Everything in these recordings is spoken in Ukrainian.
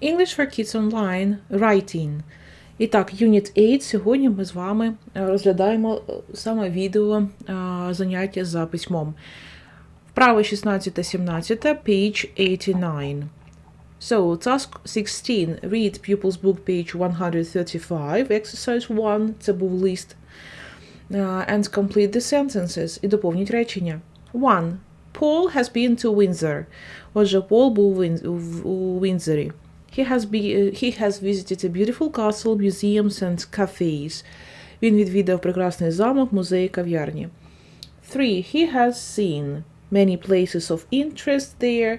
English for Kids Online Writing. І так, Unit 8. Сьогодні ми з вами е, розглядаємо е, саме відео е, заняття за письмом. Вправо 16 та 17, page 89. So, task 16. Read pupil's book, page 135. Exercise 1. Це був лист. Uh, and complete the sentences. І доповніть речення. 1. Paul has been to Windsor. Отже, Пол був у Він- в- у Віндзорі. He has, be, he has visited a beautiful castle, museums and cafes. Він відвідав прекрасний замок, музеї, кав'ярні. 3. He has seen many places of interest there.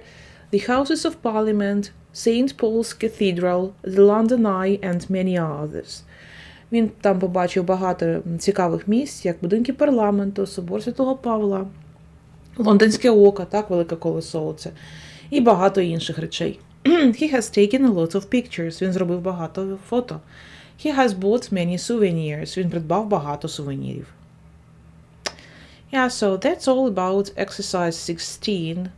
The Houses of Parliament, St. Paul's Cathedral, the London Eye and many others. Він там побачив багато цікавих місць, як будинки парламенту, собор Святого Павла, Лондонське око, так, велике колесо і багато інших речей. He has taken a lot of pictures. Він зробив багато фото. He has bought many souvenirs. Він придбав багато сувенірів. Yeah, so that's all about exercise 16.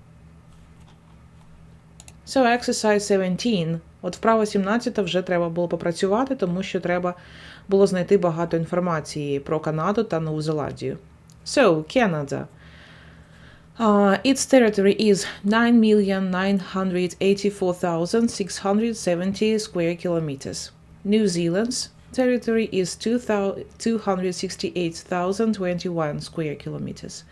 So exercise 17. От вправа 17 вже треба було попрацювати, тому що треба було знайти багато інформації про Канаду та Нову Зеландію. So, Canada. Uh, its territory is 9,984,670 square kilometers. New Zealand's territory is 2,000 268,021 square kilometers.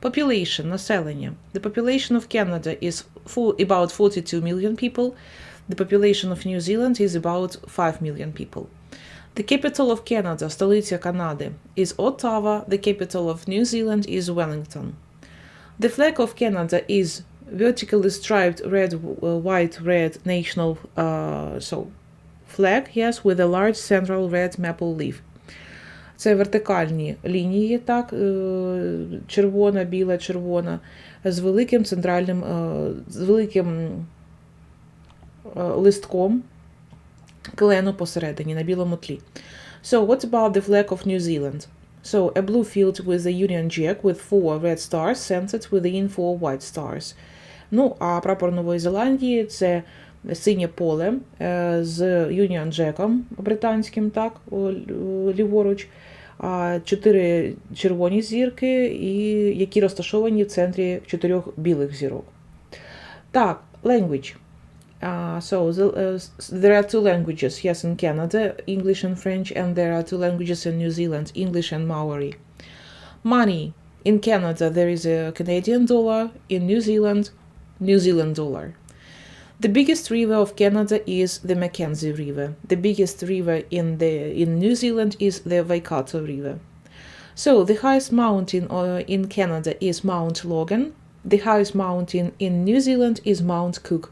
Population, населення. The population of Canada is full, about 42 million people. The population of New Zealand is about 5 million people. The capital of Canada, столиця Канади, is Ottawa. The capital of New Zealand is Wellington. The flag of Canada is vertically striped red, uh, white, red national uh, so flag, yes, with a large central red maple leaf. Це вертикальні лінії, так, е, червона, біла, червона, з великим центральним, е, з великим е, листком клену посередині на білому тлі. So, what about the flag of New Zealand? So, a blue field with a Union Jack with four red stars centered within four white stars. Ну, а прапор Нової Зеландії це синє поле е, з Union Jackом британським, так, ліворуч, чотири червоні зірки, і які розташовані в центрі чотирьох білих зірок. Так, language. Uh, so the, uh, there are two languages, yes, in Canada, English and French, and there are two languages in New Zealand, English and Maori. Money. In Canada, there is a Canadian dollar. In New Zealand, New Zealand dollar. The biggest river of Canada is the Mackenzie River. The biggest river in the in New Zealand is the Waikato River. So the highest mountain uh, in Canada is Mount Logan. The highest mountain in New Zealand is Mount Cook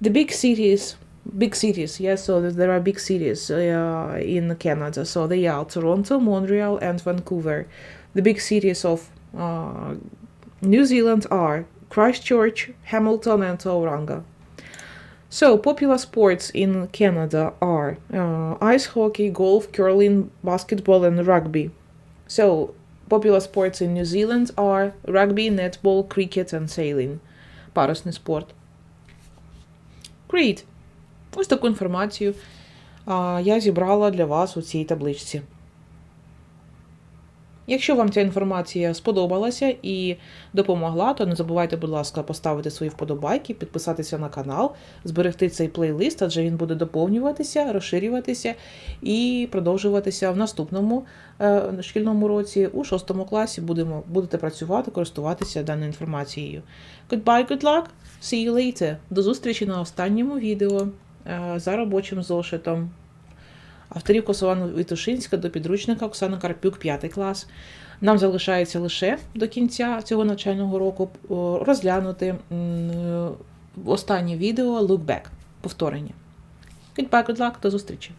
The big cities, big cities, yes. So th- there are big cities uh, in Canada. So they are Toronto, Montreal, and Vancouver. The big cities of uh, New Zealand are Christchurch, Hamilton, and Tauranga. So popular sports in Canada are uh, ice hockey, golf, curling, basketball, and rugby. So popular sports in New Zealand are rugby, netball, cricket, and sailing. Парусний спорт. Great. Ось таку інформацію я зібрала для вас у цій табличці. Якщо вам ця інформація сподобалася і допомогла, то не забувайте, будь ласка, поставити свої вподобайки, підписатися на канал, зберегти цей плейлист, адже він буде доповнюватися, розширюватися і продовжуватися в наступному е, шкільному році. У шостому класі будемо, будете працювати, користуватися даною інформацією. Goodbye, good luck! See you later! До зустрічі на останньому відео е, за робочим зошитом. Авторів Косована Вітушинська до підручника Оксана Карпюк, 5 клас. Нам залишається лише до кінця цього навчального року розглянути е, останнє відео Look Back, повторення. Goodbye, good luck, до зустрічі!